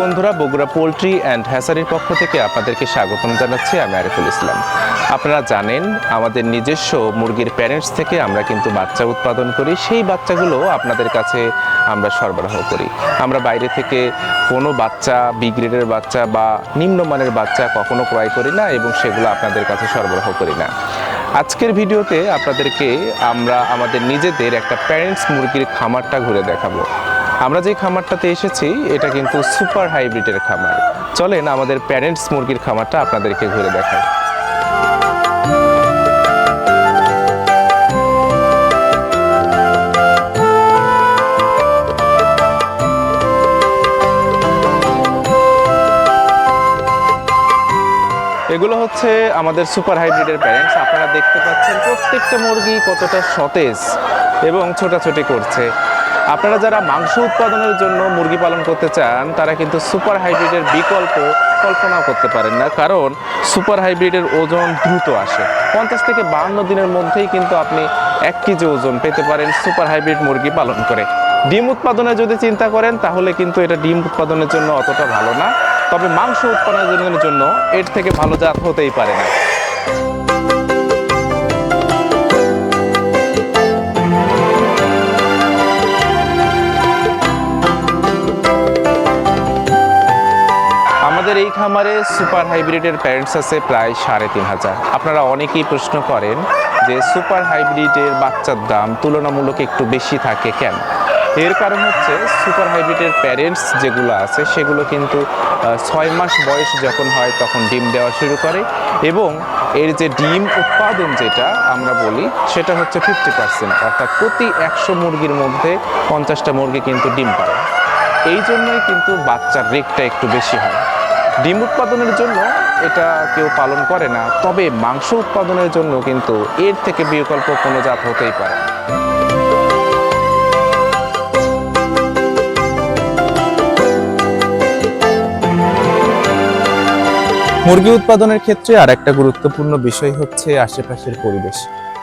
বন্ধুরা, Bogura poultry and হ্যাসারির পক্ষ থেকে আপনাদেরকে স্বাগতম জানাচ্ছি আমি আরিফুল ইসলাম। আপনারা জানেন, আমাদের নিজস্ব মুরগির প্যারেন্টস থেকে আমরা কিন্তু বাচ্চা উৎপাদন করি। সেই বাচ্চাগুলো আপনাদের কাছে আমরা সরবরাহ করি। আমরা বাইরে থেকে কোনো বাচ্চা বি গ্রেডের বাচ্চা বা নিম্নমানের বাচ্চা কখনো ক্রয় করি না এবং সেগুলো আপনাদের কাছে সরবরাহ করি না। আজকের ভিডিওতে আপনাদেরকে আমরা আমাদের নিজেদের একটা প্যারেন্টস মুরগির খামারটা ঘুরে দেখাবো। আমরা যে খামারটাতে এসেছি, এটা কিন্তু সুপার হাইব্রিডের খামার। চলেন আমাদের প্যারেন্টস মুরগির খামারটা আপনাদেরকে ঘুরে দেখাই। এগুলো হচ্ছে আমাদের সুপার হাইব্রিডের প্যারেন্টস। আপনারা দেখতে পাচ্ছেন প্রত্যেকটা মুরগি কতটা সতেজ এবং ছোটাছুটি করছে। আপনারা যারা মাংস উৎপাদনের জন্য মুরগি পালন করতে চান, তারা কিন্তু সুপার হাইব্রিডের বিকল্প কল্পনাও করতে পারেন না। কারণ সুপার হাইব্রিডের ওজন দ্রুত আসে। পঞ্চাশ থেকে বাহান্ন দিনের মধ্যেই কিন্তু আপনি এক কেজি ওজন পেতে পারেন সুপার হাইব্রিড মুরগি পালন করে। ডিম উৎপাদনে যদি চিন্তা করেন, তাহলে কিন্তু এটা ডিম উৎপাদনের জন্য অতটা ভালো না। তবে মাংস উৎপাদনের জন্য এর থেকে ভালো জাত হতেই পারে না। আমাদের এই খামারে সুপার হাইব্রিডের প্যারেন্টস আছে প্রায় সাড়ে তিন হাজার। আপনারা অনেকেই প্রশ্ন করেন যে সুপার হাইব্রিডের বাচ্চার দাম তুলনামূলক একটু বেশি থাকে কেন? এর কারণ হচ্ছে সুপার হাইব্রিডের প্যারেন্টস যেগুলো আছে, সেগুলো কিন্তু ছয় মাস বয়স যখন হয় তখন ডিম দেওয়া শুরু করে এবং এর যে ডিম উৎপাদন যেটা আমরা বলি, সেটা হচ্ছে ফিফটি পার্সেন্ট। অর্থাৎ প্রতি একশো মুরগির মধ্যে পঞ্চাশটা মুরগি কিন্তু ডিম পায়। এই জন্যই কিন্তু বাচ্চার রেটটা একটু বেশি হয়। ডিম উৎপাদনের জন্য এটা কেউ পালন করে না। তবে মাংস উৎপাদনের জন্য কিন্তু এর থেকে বিকল্প কোনো জাত হতেই পারে। মুরগি উৎপাদনের ক্ষেত্রে আর একটা গুরুত্বপূর্ণ বিষয় হচ্ছে আশেপাশের পরিবেশ।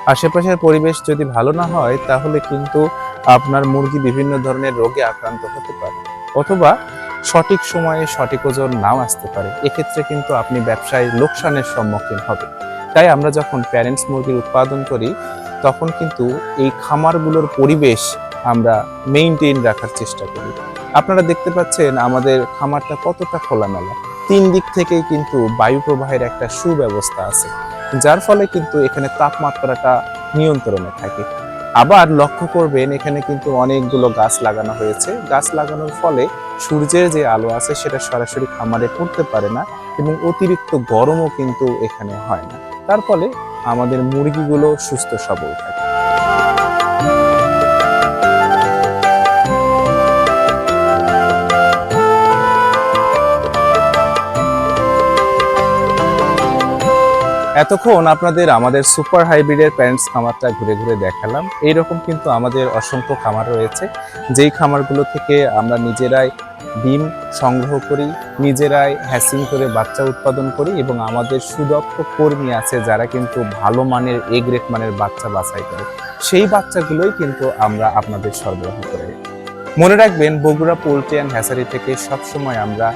আশেপাশের পরিবেশ যদি ভালো না হয়, তাহলে কিন্তু আপনার মুরগি বিভিন্ন ধরনের রোগে আক্রান্ত হতে পারে। অথবা সঠিক সময়ে সঠিক ওজন নাও আসতে পারে। এক্ষেত্রে কিন্তু আপনি ব্যবসায় লোকসানের সম্মুখীন হবে তাই আমরা যখন প্যারেন্টস মুরগির উৎপাদন করি, তখন কিন্তু এই খামারগুলোর পরিবেশ আমরা মেইনটেইন রাখার চেষ্টা করি। আপনারা দেখতে পাচ্ছেন আমাদের খামারটা কতটা খোলামেলা। তিন দিক থেকেই কিন্তু বায়ু প্রবাহের একটা সুব্যবস্থা আছে, যার ফলে কিন্তু এখানে তাপমাত্রাটা নিয়ন্ত্রণে থাকে। আবার লক্ষ্য করবেন, এখানে কিন্তু অনেকগুলো গাছ লাগানো হয়েছে। গাছ লাগানোর ফলে সূর্যের যে আলো আছে, সেটা সরাসরি খামারে পড়তে পারে না এবং অতিরিক্ত গরমও কিন্তু এখানে হয় না। তার ফলে আমাদের মুরগিগুলো সুস্থ সবল থাকে। এতক্ষণ আপনাদের আমাদের সুপার হাইব্রিডের প্যারেন্টস খামারটা ঘুরে ঘুরে দেখালাম। এইরকম কিন্তু আমাদের অসংখ্য খামার রয়েছে। যেই খামারগুলো থেকে আমরা নিজেরাই ডিম সংগ্রহ করি, নিজেরাই হ্যাসিং করে বাচ্চা উৎপাদন করি এবং আমাদের সুদক্ষ কর্মী আছে যারা কিন্তু ভালো মানের, এ গ্রেড মানের বাচ্চা বাছাই করে। সেই বাচ্চাগুলোই কিন্তু আমরা আপনাদের সরবরাহ করে। মনে রাখবেন, বগুড়া পোল্ট্রি অ্যান্ড হ্যাসারি থেকে সবসময় আমরা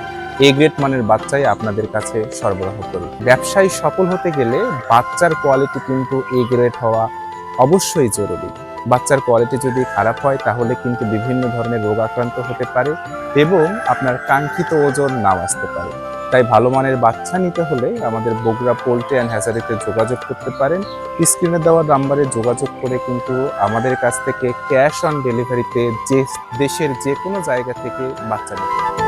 এ গ্রেড মানের বাচ্চাই আপনাদের কাছে সরবরাহ করি। ব্যবসায় সফল হতে গেলে বাচ্চার কোয়ালিটি কিন্তু এ গ্রেড হওয়া অবশ্যই জরুরি। বাচ্চার কোয়ালিটি যদি খারাপ হয়, তাহলে কিন্তু বিভিন্ন ধরনের রোগ আক্রান্ত হতে পারে এবং আপনার কাঙ্ক্ষিত ওজন নাও আসতে পারে। তাই ভালো মানের বাচ্চা নিতে হলে আমাদের বগুড়া পোল্ট্রি অ্যান্ড হ্যাচারিতে যোগাযোগ করতে পারেন। স্ক্রিনে দেওয়া নাম্বারে যোগাযোগ করে কিন্তু আমাদের কাছ থেকে ক্যাশ অন ডেলিভারিতে যে দেশের যে কোনো জায়গা থেকে বাচ্চা নিতে পারেন।